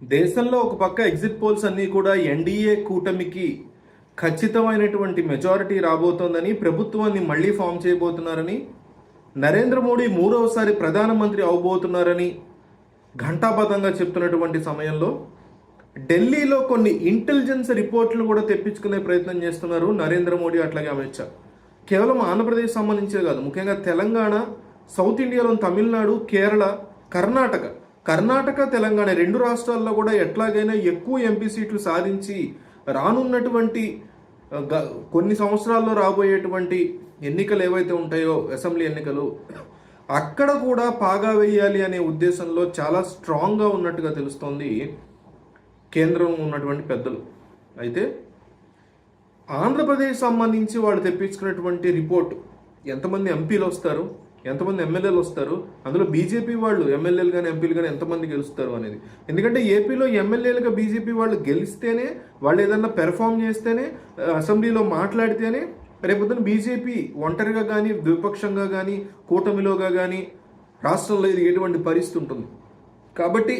దేశంలో ఒక పక్క ఎగ్జిట్ పోల్స్ అన్నీ కూడా ఎన్డీఏ కూటమికి ఖచ్చితమైనటువంటి మెజారిటీ రాబోతోందని ప్రభుత్వాన్ని మళ్ళీ ఫామ్ చేయబోతున్నారని నరేంద్ర మోడీ మూడవసారి ప్రధానమంత్రి అవబోతున్నారని ఘంటాపథంగా చెప్తున్నటువంటి సమయంలో ఢిల్లీలో కొన్ని ఇంటెలిజెన్స్ రిపోర్ట్లు కూడా తెప్పించుకునే ప్రయత్నం చేస్తున్నారు నరేంద్ర మోడీ అట్లాగే అమిత్ షా. కేవలం ఆంధ్రప్రదేశ్ సంబంధించే కాదు ముఖ్యంగా తెలంగాణ సౌత్ ఇండియాలోని తమిళనాడు కేరళ కర్ణాటక కర్ణాటక తెలంగాణ రెండు రాష్ట్రాల్లో కూడా ఎట్లాగైనా ఎక్కువ ఎంపీ సీట్లు సాధించి రానున్నటువంటి గ- కొన్ని సంవత్సరాల్లో రాబోయేటువంటి ఎన్నికలు ఏవైతే ఉంటాయో అసెంబ్లీ ఎన్నికలు అక్కడ కూడా పాగా వేయాలి అనే ఉద్దేశంలో చాలా స్ట్రాంగ్గా ఉన్నట్టుగా తెలుస్తోంది కేంద్రం ఉన్నటువంటి పెద్దలు. అయితే ఆంధ్రప్రదేశ్ సంబంధించి వాళ్ళు తెప్పించుకున్నటువంటి రిపోర్ట్ ఎంతమంది ఎంపీలు వస్తారు? ఎంతమంది ఎమ్మెల్యేలు వస్తారు? అందులో బీజేపీ వాళ్ళు ఎమ్మెల్యేలు కానీ ఎంపీలు కానీ ఎంతమంది గెలుస్తారు అనేది. ఎందుకంటే ఏపీలో ఎమ్మెల్యేలుగా బీజేపీ వాళ్ళు గెలిస్తేనే వాళ్ళు ఏదన్నా పెర్ఫామ్ చేస్తేనే అసెంబ్లీలో మాట్లాడితేనే రేపొద్దున బీజేపీ ఒంటరిగా కానీ ద్విపక్షంగా కానీ కూటమిలోగా కానీ రాష్ట్రంలో ఇది ఎటువంటి పరిస్థితి ఉంటుంది. కాబట్టి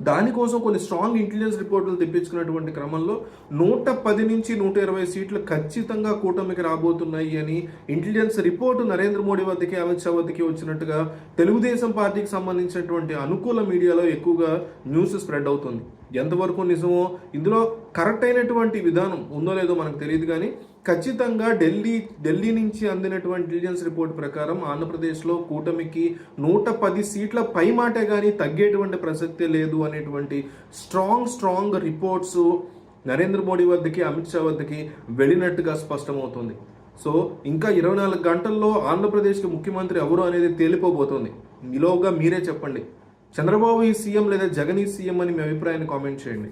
దానికోసం కొన్ని స్ట్రాంగ్ ఇంటెలిజెన్స్ రిపోర్టులు తెప్పించుకున్నటువంటి క్రమంలో నూట పది నుంచి నూట ఇరవై సీట్లు ఖచ్చితంగా కూటమికి రాబోతున్నాయి అని ఇంటెలిజెన్స్ రిపోర్టు నరేంద్ర మోడీ వద్దకి అమిత్ షా వద్దకి వచ్చినట్టుగా తెలుగుదేశం పార్టీకి సంబంధించినటువంటి అనుకూల మీడియాలో ఎక్కువగా న్యూస్ స్ప్రెడ్ అవుతుంది. ఎంతవరకు నిజమో ఇందులో కరెక్ట్ అయినటువంటి విధానం ఉందో లేదో మనకు తెలియదు కానీ ఖచ్చితంగా ఢిల్లీ ఢిల్లీ నుంచి అందినటువంటి ఇంటెలిజెన్స్ రిపోర్ట్ ప్రకారం ఆంధ్రప్రదేశ్లో కూటమికి నూట పది సీట్ల పై మాటే కానీ తగ్గేటువంటి ప్రసక్తే లేదు అనేటువంటి strong strong reports Narendra Modi వద్దకి అమిత్ షా వద్దకి వెళ్ళినట్టుగా స్పష్టమవుతుంది. సో ఇంకా ఇరవై నాలుగు గంటల్లో ఆంధ్రప్రదేశ్కి ముఖ్యమంత్రి ఎవరు అనేది తేలిపోబోతోంది. ఈలోగా మీరే చెప్పండి. చంద్రబాబు ఈ సీఎం లేదా జగన్ ఈ సీఎం అని మీ అభిప్రాయాన్ని కామెంట్ చేయండి.